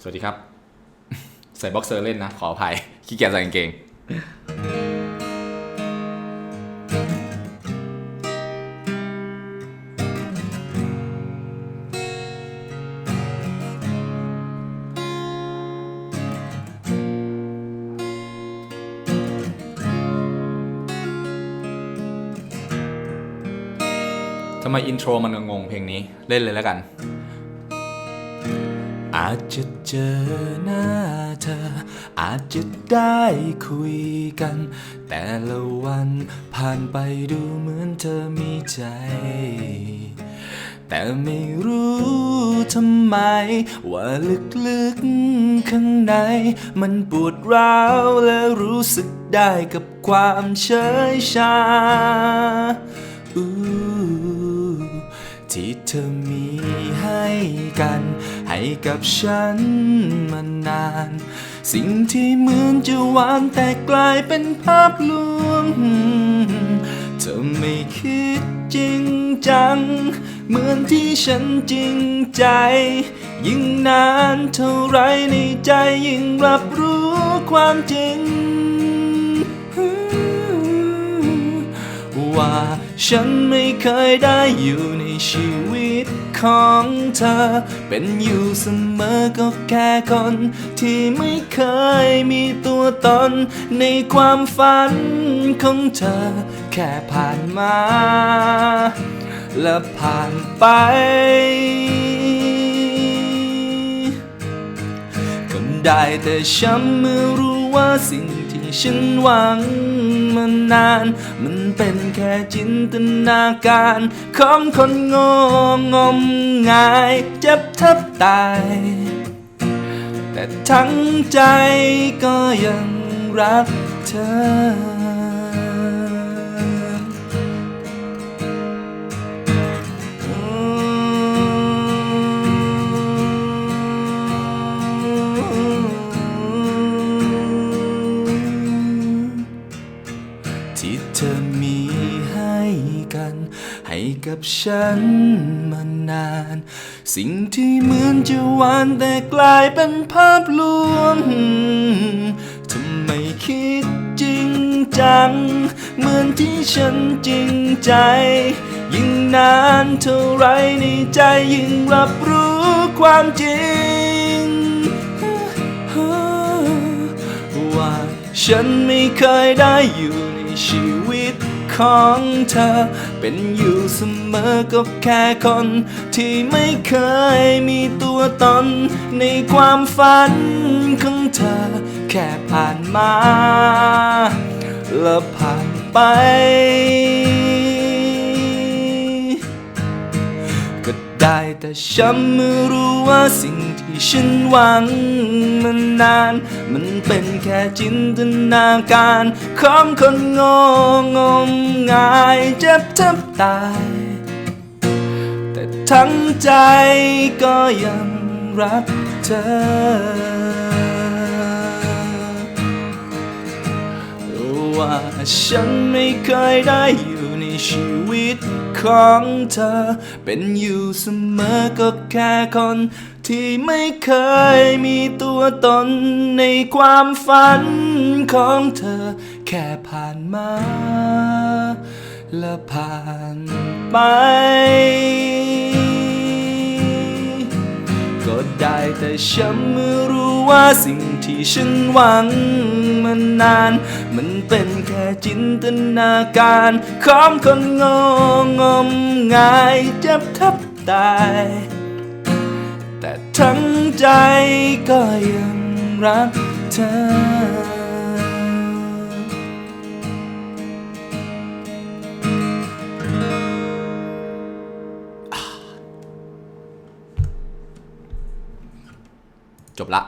สวัสดีครับ ใส่บ็อกเซอร์เล่นนะ ขออภัยขี้เกียจใส่กางเกงทำไมอินโทรมันงงเพลงนี้เล่นเลยแล้วกัน อาจจะเจอหน้าเธอ อาจจะได้คุยกัน แต่ละวันผ่านไปดูเหมือนเธอมีใจ แต่ไม่รู้ทำไม ว่าลึกๆข้างใน มันปวดร้าวและรู้สึกได้กับความเฉยชาอู้ ที่เธอมีให้กัน ให้กับฉันมานาน สิ่งที่เหมือนจะหวานแต่กลายเป็นภาพลวง เธอไม่คิดจริงจัง เหมือนที่ฉันจริงใจ ยิ่งนานเท่าไรในใจยิ่งรับรู้ความจริงว่า ฉันไม่เคยได้อยู่ในชีวิตของเธอ เป็นอยู่เสมอก็แค่คน ที่ไม่เคยมีตัวตน ในความฝันของเธอ แค่ผ่านมา และผ่านไปก็ได้แต่ช้ำเมื่อรู้ว่าสิ่งที่ฉันหวัง นาน มันเป็นแค่จินตนาการ ของคนโงงงมงายเจ็บแทบตาย แต่ทั้งใจก็ยังรักเธอ กับฉันมานาน สิ่งที่เหมือนจะหวานแต่กลายเป็นภาพลวงทำไมคิดจริงจัง เหมือนที่ฉันจริงใจ ยิ่งนานเท่าไรในใจยิ่งรับรู้ความจริง ว่าฉันไม่เคยได้อยู่ในชีวิต ของเธอ เป็นอยู่เสมอก็แค่คน ที่ไม่เคยมีตัวตน ในความฝันของเธอ แค่ผ่านมา และผ่านไปก็ได้แต่ช้ำเมื่อรู้ว่าสิ่งที่ ฉันหวังมานาน มันเป็นแค่จินตนาการของคนงงงมงายเจ็บแทบตาย แต่ทั้งใจก็ยังรักเธอว่าฉันไม่เคยได้อยู่ ชีวิตของเธอ เป็นอยู่เสมอก็แค่คนที่ไม่เคยมีตัวตนในความฝันของเธอ แค่ผ่านมา และผ่านไป ได้แต่ฉันเมื่อรู้ว่าสิ่งที่ฉันหวังมานาน มันเป็นแค่จินตนาการของคนงงงมงายเจ็บทับตาย แต่ทั้งใจก็ยังรักเธอ จบละ